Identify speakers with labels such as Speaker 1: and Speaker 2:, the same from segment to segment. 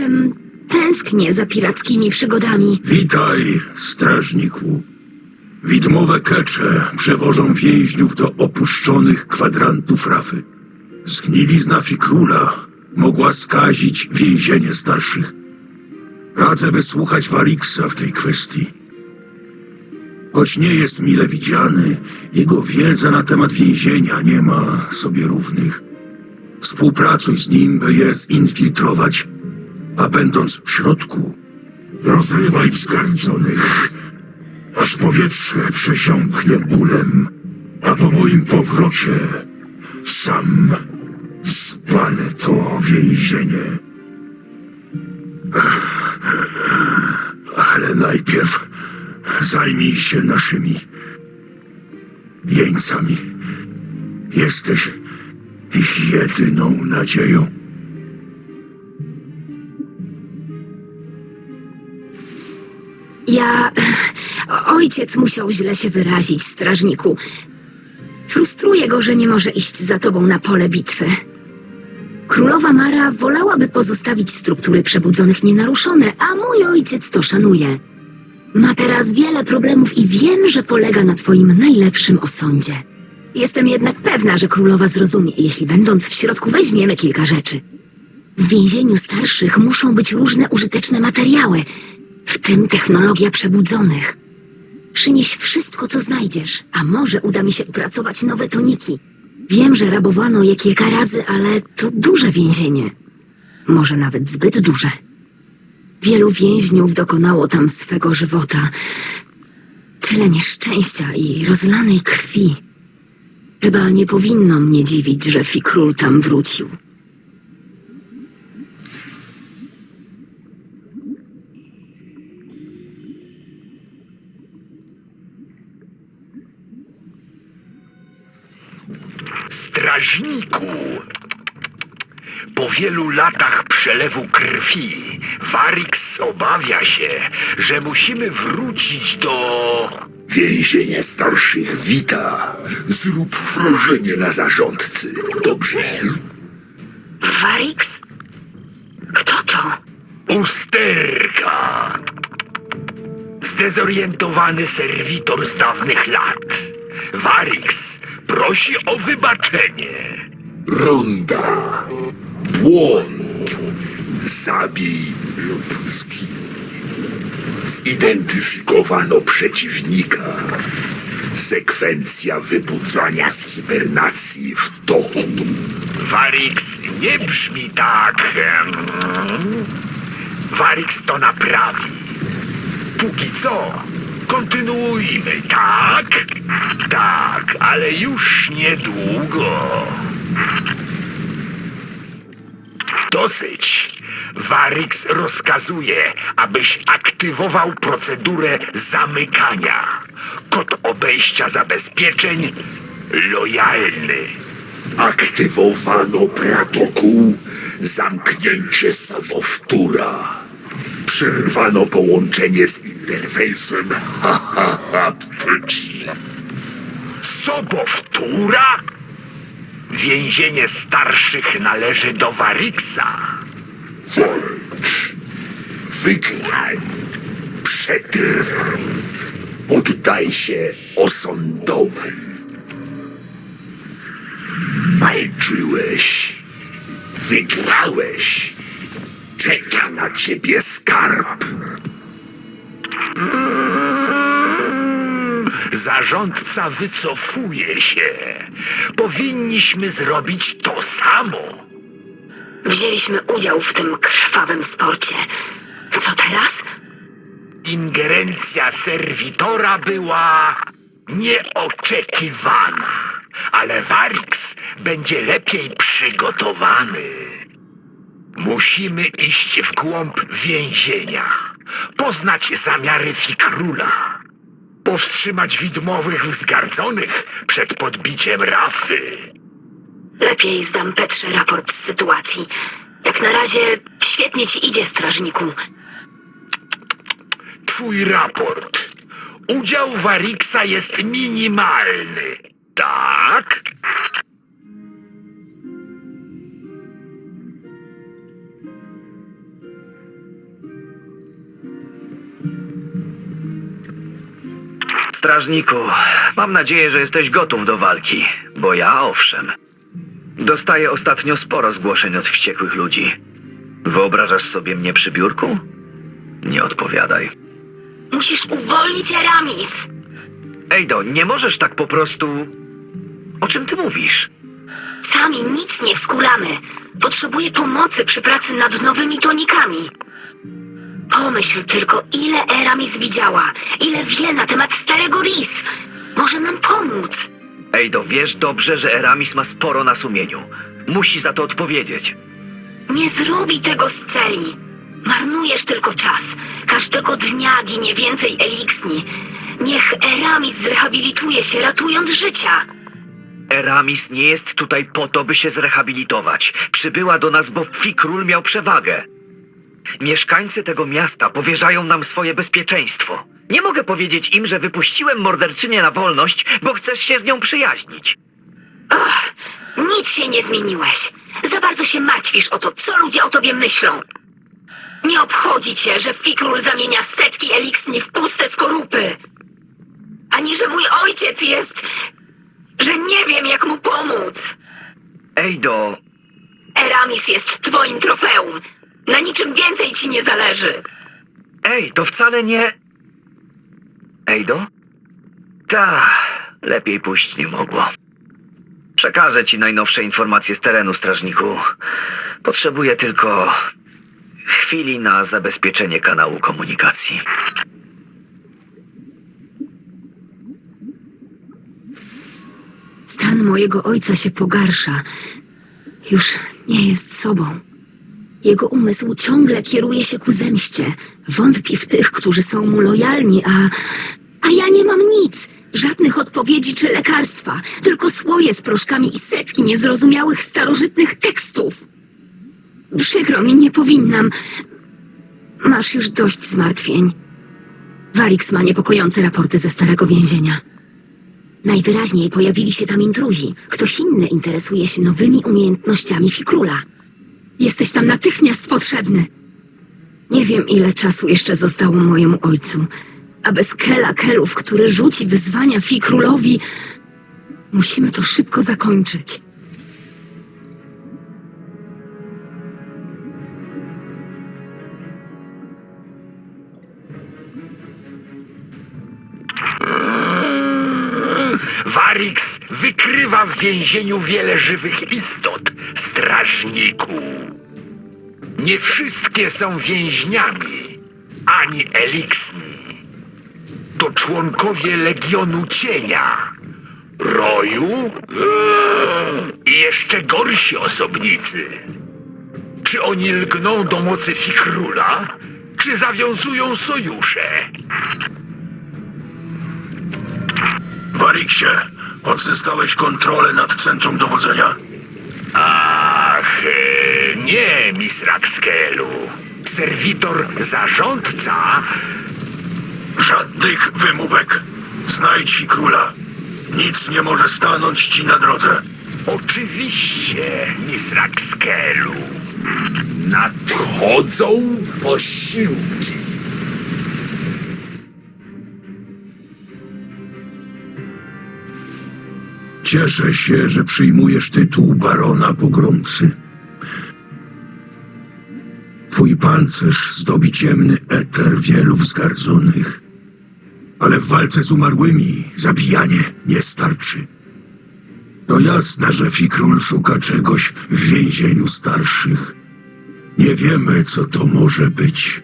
Speaker 1: Czasem tęsknię za pirackimi przygodami.
Speaker 2: Witaj, strażniku. Widmowe kecze przewożą więźniów do opuszczonych kwadrantów rafy. Zgnilizna Fikrula mogła skazić więzienie starszych. Radzę wysłuchać Wariksa w tej kwestii. Choć nie jest mile widziany, jego wiedza na temat więzienia nie ma sobie równych. Współpracuj z nim, by je zinfiltrować, a będąc w środku, rozrywaj wzgardzonych, aż powietrze przesiąknie bólem, a po moim powrocie sam spalę to więzienie. Ale najpierw zajmij się naszymi jeńcami. Jesteś ich jedyną nadzieją.
Speaker 1: Ja. Ojciec musiał źle się wyrazić, strażniku. Frustruje go, że nie może iść za tobą na pole bitwy. Królowa Mara wolałaby pozostawić struktury przebudzonych nienaruszone, a mój ojciec to szanuje. Ma teraz wiele problemów i wiem, że polega na twoim najlepszym osądzie. Jestem jednak pewna, że królowa zrozumie, jeśli będąc w środku weźmiemy kilka rzeczy. W więzieniu starszych muszą być różne użyteczne materiały, w tym technologia przebudzonych. Przynieś wszystko, co znajdziesz, a może uda mi się upracować nowe toniki. Wiem, że rabowano je kilka razy, ale to duże więzienie. Może nawet zbyt duże. Wielu więźniów dokonało tam swego żywota. Tyle nieszczęścia i rozlanej krwi. Chyba nie powinno mnie dziwić, że Fikról tam wrócił.
Speaker 3: Strażniku! Po wielu latach przelewu krwi, Warix obawia się, że musimy wrócić do...
Speaker 2: Więzienie starszych wita. Zrób wrażenie na zarządcy. Dobrze?
Speaker 1: Warix? Kto to?
Speaker 3: Usterka! Zdezorientowany serwitor z dawnych lat. Warix prosi o wybaczenie.
Speaker 2: Ronda. Błąd. Zabij lub zgin. Zidentyfikowano przeciwnika. Sekwencja wybudzania z hibernacji w toku.
Speaker 3: Warix nie brzmi tak. Warix to naprawi. Póki co, kontynuujmy, tak? Tak, ale już niedługo. Dosyć. Warix rozkazuje, abyś aktywował procedurę zamykania. Kod obejścia zabezpieczeń lojalny.
Speaker 2: Aktywowano protokół zamknięcie samowtóra. Przerwano połączenie z interfejsem. Ha, ha, ha.
Speaker 3: Sobowtóra? Więzienie starszych należy do Wariksa.
Speaker 2: Walcz. Wygraj. Przetrwaj. Poddaj się osądowi. Walczyłeś. Wygrałeś. Czeka na ciebie skarb.
Speaker 3: Zarządca wycofuje się. Powinniśmy zrobić to samo.
Speaker 1: Wzięliśmy udział w tym krwawym sporcie. Co teraz?
Speaker 3: Ingerencja serwitora była nieoczekiwana, ale Warix będzie lepiej przygotowany. Musimy iść w głąb więzienia, poznać zamiary Fikrula, powstrzymać widmowych wzgardzonych przed podbiciem Rafy.
Speaker 1: Lepiej zdam Petrze raport z sytuacji. Jak na razie świetnie ci idzie, strażniku.
Speaker 3: Twój raport. Udział Wariksa jest minimalny, tak?
Speaker 4: Strażniku, mam nadzieję, że jesteś gotów do walki, bo ja owszem. Dostaję ostatnio sporo zgłoszeń od wściekłych ludzi. Wyobrażasz sobie mnie przy biurku? Nie odpowiadaj.
Speaker 1: Musisz uwolnić Eramis.
Speaker 4: Ejdo, nie możesz tak po prostu. O czym ty mówisz?
Speaker 1: Sami nic nie wskuramy. Potrzebuję pomocy przy pracy nad nowymi tonikami. Pomyśl tylko, ile Eramis widziała, ile wie na temat starego Ris. Może nam pomóc.
Speaker 4: Ejdo, wiesz dobrze, że Eramis ma sporo na sumieniu. Musi za to odpowiedzieć.
Speaker 1: Nie zrobi tego z celi. Marnujesz tylko czas. Każdego dnia ginie więcej eliksni. Niech Eramis zrehabilituje się, ratując życia.
Speaker 4: Eramis nie jest tutaj po to, by się zrehabilitować. Przybyła do nas, bo Fikról miał przewagę. Mieszkańcy tego miasta powierzają nam swoje bezpieczeństwo. Nie mogę powiedzieć im, że wypuściłem morderczynię na wolność, bo chcesz się z nią przyjaźnić.
Speaker 1: Nic się nie zmieniłeś. Za bardzo się martwisz o to, co ludzie o tobie myślą. Nie obchodzi cię, że Fikról zamienia setki eliksni w puste skorupy. Ani że mój ojciec jest... że nie wiem, jak mu pomóc.
Speaker 4: Ejdo,
Speaker 1: Eramis jest twoim trofeum. Na niczym więcej ci nie zależy.
Speaker 4: ej, to wcale nie... Ejdo? Ta, lepiej pójść nie mogło. Przekażę ci najnowsze informacje z terenu, strażniku. Potrzebuję tylko chwili na zabezpieczenie kanału komunikacji.
Speaker 1: Stan mojego ojca się pogarsza. Już nie jest sobą. Jego umysł ciągle kieruje się ku zemście. Wątpi w tych, którzy są mu lojalni, a. A ja nie mam nic. Żadnych odpowiedzi czy lekarstwa. Tylko słoje z proszkami i setki niezrozumiałych starożytnych tekstów. Przykro mi, nie powinnam. Masz już dość zmartwień. Warix ma niepokojące raporty ze starego więzienia. Najwyraźniej pojawili się tam intruzi. Ktoś inny interesuje się nowymi umiejętnościami Fikróla. Jesteś tam natychmiast potrzebny. Nie wiem, ile czasu jeszcze zostało mojemu ojcu. A bez Kela Kelów, który rzuci wyzwania Fikrólowi, musimy to szybko zakończyć.
Speaker 3: Warix wykrywa w więzieniu wiele żywych istot, strażniku. Nie wszystkie są więźniami, ani eliksni. To członkowie Legionu Cienia, Roju i jeszcze gorsi osobnicy. Czy oni lgną do mocy Fikrula, czy zawiązują sojusze?
Speaker 2: Wariksie, odzyskałeś kontrolę nad centrum dowodzenia.
Speaker 3: Ach, nie, Miss Raxkelu. Serwitor zarządca
Speaker 2: Żadnych wymówek. Znajdź króla. Nic nie może stanąć ci na drodze.
Speaker 3: oczywiście, Miss Raxkelu. Nadchodzą posiłki.
Speaker 2: Cieszę się, że przyjmujesz tytuł barona pogromcy. Twój pancerz zdobi ciemny eter wielu wzgardzonych. Ale w walce z umarłymi zabijanie nie starczy. To jasne, że Fikrul szuka czegoś w więzieniu starszych. Nie wiemy, co to może być.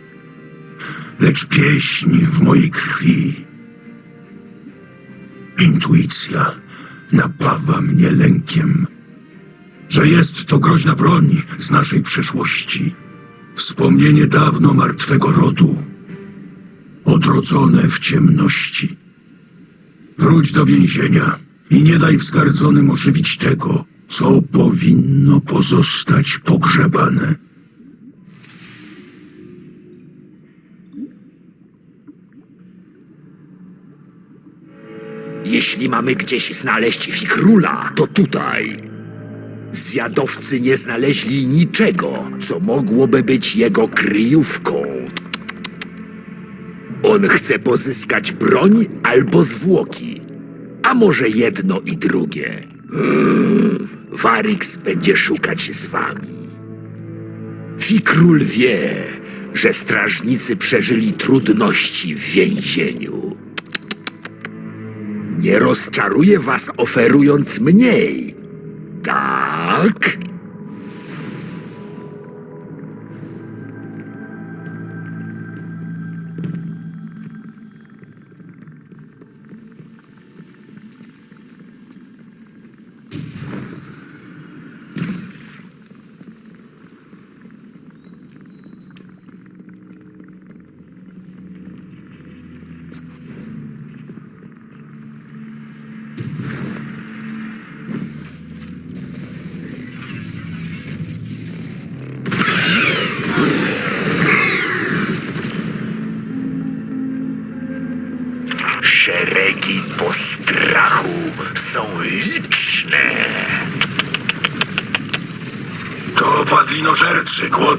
Speaker 2: Lecz pieśń w mojej krwi Intuicja napawa mnie lękiem, że jest to groźna broń z naszej przeszłości. Wspomnienie dawno martwego rodu, odrodzone w ciemności. Wróć do więzienia i nie daj wzgardzonym ożywić tego, co powinno pozostać pogrzebane.
Speaker 3: Jeśli mamy gdzieś znaleźć Fikrula, to tutaj. Zwiadowcy nie znaleźli niczego, co mogłoby być jego kryjówką.
Speaker 5: On chce pozyskać broń albo zwłoki. A może jedno i drugie. Hmm, Warix będzie szukać z wami. Fikról wie, że strażnicy przeżyli trudności w więzieniu. Nie rozczaruje was oferując mniej. Tak?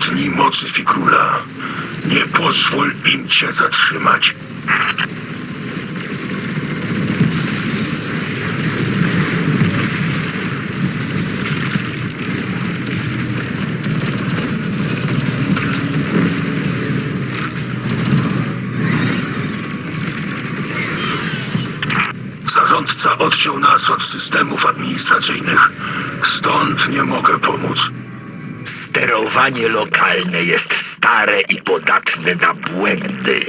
Speaker 2: Głodni mocy Fikula. Nie pozwól im cię zatrzymać. Zarządca odciął nas od systemów administracyjnych. Stąd nie mogę pomóc.
Speaker 3: Sterowanie lokalne jest stare i podatne na błędy.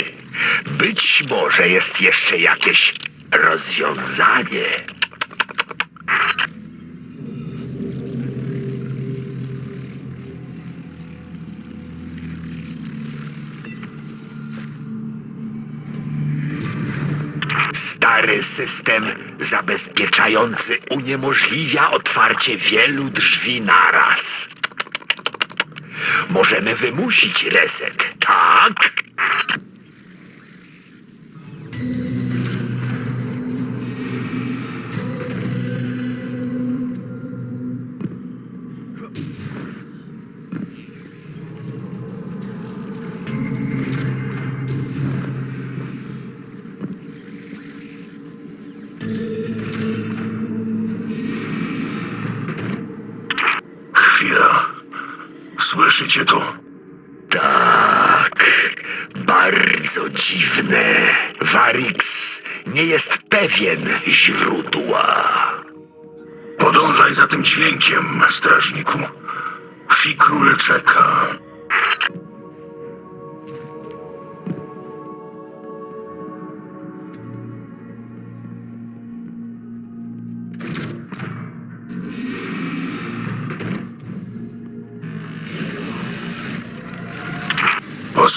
Speaker 3: Być może jest jeszcze jakieś rozwiązanie. Stary system zabezpieczający uniemożliwia otwarcie wielu drzwi naraz. Możemy wymusić reset, tak?
Speaker 2: To?
Speaker 3: Tak. Bardzo dziwne. Warix nie jest pewien źródła.
Speaker 2: Podążaj za tym dźwiękiem, strażniku. Fikról czeka.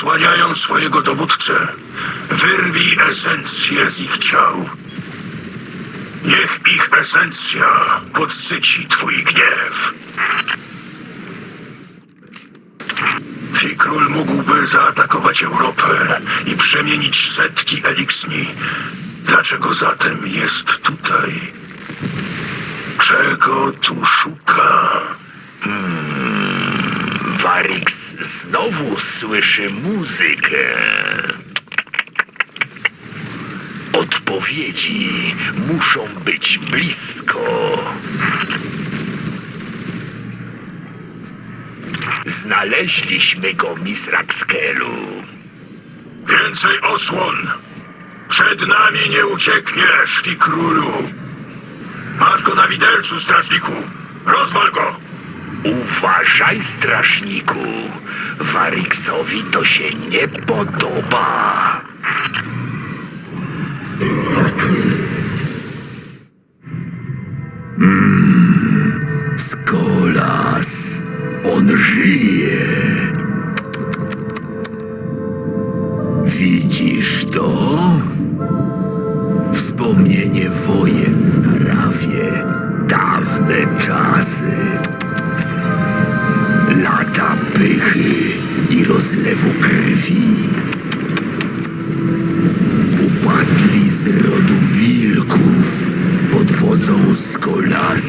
Speaker 2: Osłaniają swojego dowódcę. Wyrwij esencję z ich ciał. Niech ich esencja podsyci twój gniew. Fikról mógłby zaatakować Europę i przemienić setki eliksni. Dlaczego zatem jest tutaj? Czego tu szuka?
Speaker 3: Warix znowu słyszy muzykę. Odpowiedzi muszą być blisko. Znaleźliśmy go, Misraxkelu.
Speaker 2: Więcej osłon! Przed nami nie uciekniesz, Fikrólu! Masz go na widelcu, strażniku! Rozwal go!
Speaker 3: Uważaj, strażniku. Wariksowi to się nie podoba.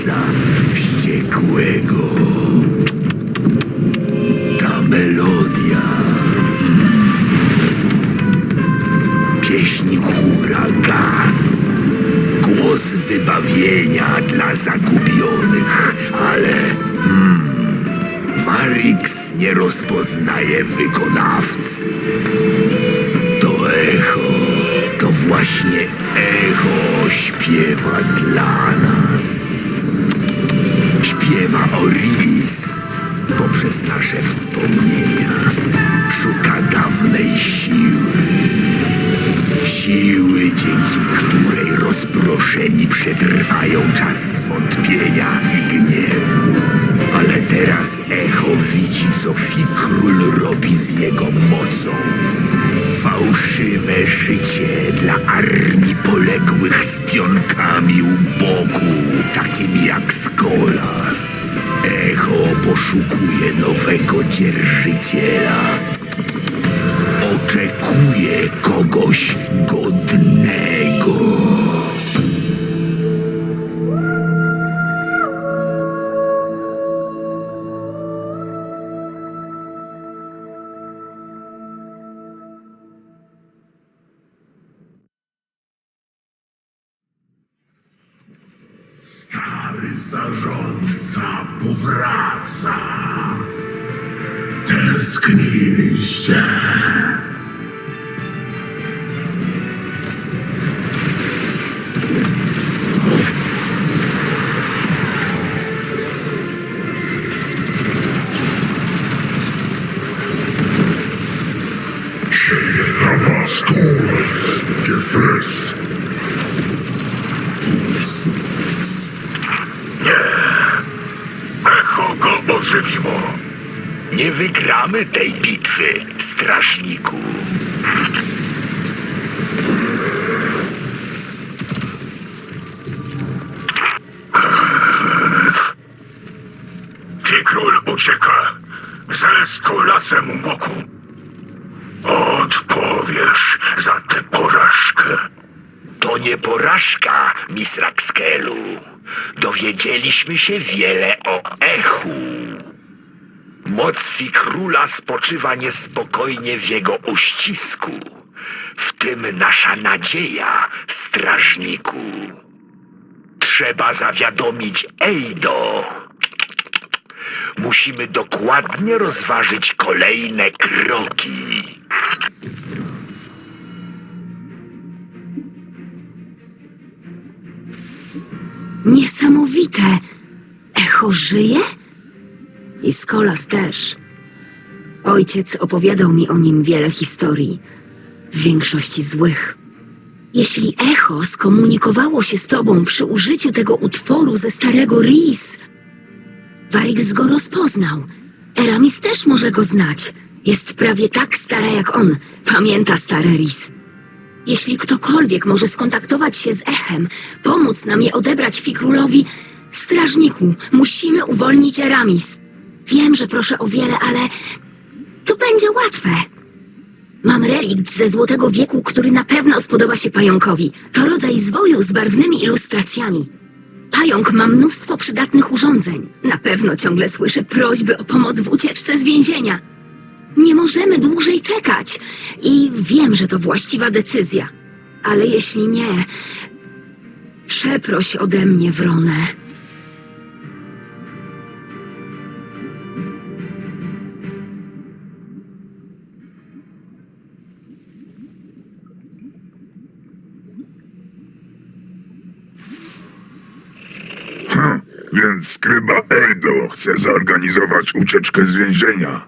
Speaker 3: Sir. Siły, dzięki której rozproszeni przetrwają czas zwątpienia i gniewu. Ale teraz echo widzi, co Fikról robi z jego mocą. Fałszywe życie dla armii poległych z pionkami u boku, takim jak Skolas. Echo poszukuje nowego dzierżyciela. Oczekuje kogoś godnego.
Speaker 6: Stary zarządca powraca.
Speaker 2: скрізь. Nie wygramy tej bitwy, strażniku. Ty król ucieka ze skolasem u boku. Odpowiesz za tę porażkę. To nie porażka, Misraxkelu. Dowiedzieliśmy się wiele o echu. Moc Fikróla spoczywa niespokojnie w jego uścisku. W tym nasza nadzieja, strażniku. Trzeba zawiadomić Eido. Musimy dokładnie rozważyć kolejne kroki.
Speaker 1: Niesamowite. Echo żyje? I Skolas też. Ojciec opowiadał mi o nim wiele historii, w większości złych. Jeśli echo skomunikowało się z tobą przy użyciu tego utworu ze starego Ris, Varix go rozpoznał. Eramis też może go znać. Jest prawie tak stara jak on. Pamięta stare Ris. Jeśli ktokolwiek może skontaktować się z echem, pomóc nam je odebrać Fikrulowi, strażniku, musimy uwolnić Eramis. Wiem, że proszę o wiele, ale to będzie łatwe. Mam relikt ze Złotego Wieku, który na pewno spodoba się pająkowi. To rodzaj zwoju z barwnymi ilustracjami. Pająk ma mnóstwo przydatnych urządzeń. Na pewno ciągle słyszy prośby o pomoc w ucieczce z więzienia. Nie możemy dłużej czekać. I wiem, że to właściwa decyzja. Ale jeśli nie, przeproś ode mnie, Wronę.
Speaker 7: Więc skryba Eido chce zorganizować ucieczkę z więzienia.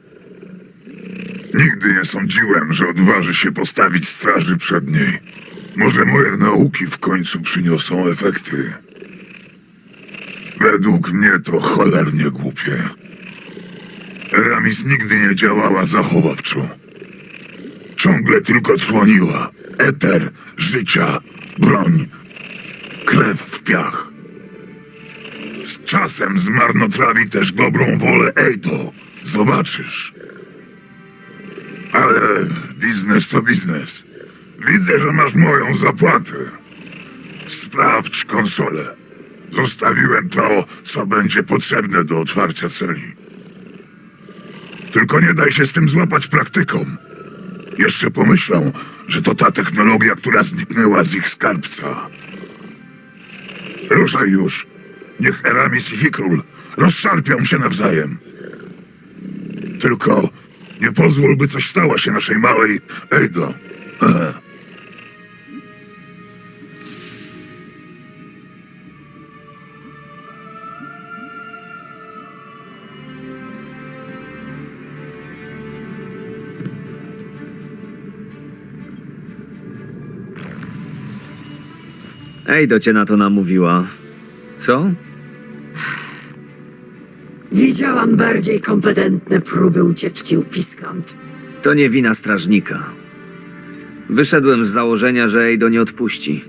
Speaker 7: Nigdy nie sądziłem, że odważy się postawić straży przed niej. Może moje nauki w końcu przyniosą efekty. Według mnie to cholernie głupie. Ramis nigdy nie działała zachowawczo. Ciągle tylko trwoniła. Eter, życia, broń, krew w piach. Z czasem zmarnotrawi też dobrą wolę Ejdo. Zobaczysz. Ale biznes to biznes. Widzę, że masz moją zapłatę. Sprawdź konsolę. Zostawiłem to, co będzie potrzebne do otwarcia celi. Tylko nie daj się z tym złapać praktyką. Jeszcze pomyślą, że to ta technologia, która zniknęła z ich skarbca. Ruszaj już. Niech Eramis i Fikrul rozszarpią się nawzajem. Tylko nie pozwól, by coś stało się naszej małej Eido.
Speaker 4: Ej, do cię na to namówiła. Co?
Speaker 8: Widziałam bardziej kompetentne próby ucieczki upiskąt.
Speaker 4: To nie wina strażnika. Wyszedłem z założenia, że Ejdo nie odpuści.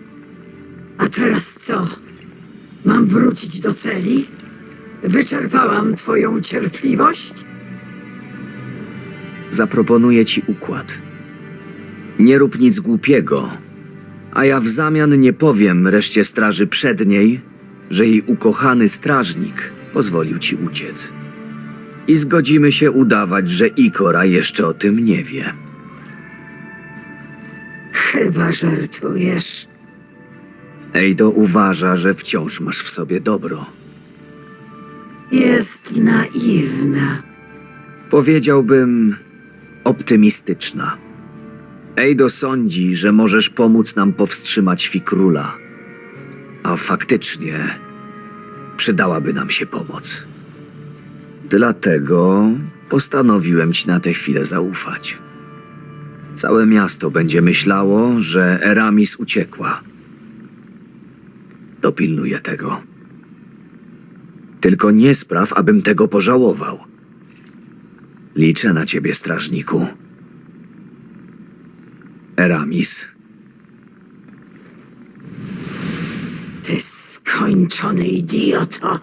Speaker 8: A teraz co? Mam wrócić do celi? Wyczerpałam twoją cierpliwość?
Speaker 4: Zaproponuję ci układ. Nie rób nic głupiego, a ja w zamian nie powiem reszcie straży przedniej, że jej ukochany strażnik pozwolił ci uciec. I zgodzimy się udawać, że Ikora jeszcze o tym nie wie.
Speaker 8: Chyba żartujesz.
Speaker 4: Ejdo uważa, że wciąż masz w sobie dobro.
Speaker 8: Jest naiwna.
Speaker 4: Powiedziałbym optymistyczna. Ejdo sądzi, że możesz pomóc nam powstrzymać Fikróla. A faktycznie przydałaby nam się pomoc. Dlatego postanowiłem ci na tę chwilę zaufać. Całe miasto będzie myślało, że Eramis uciekła. Dopilnuję tego. Tylko nie spraw, abym tego pożałował. Liczę na ciebie, strażniku. Eramis.
Speaker 8: Ty skończony idioto.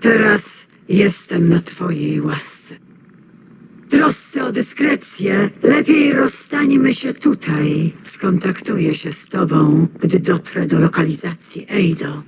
Speaker 8: Teraz jestem na twojej łasce. Trosce o dyskrecję, lepiej rozstańmy się tutaj. Skontaktuję się z tobą, gdy dotrę do lokalizacji Eido.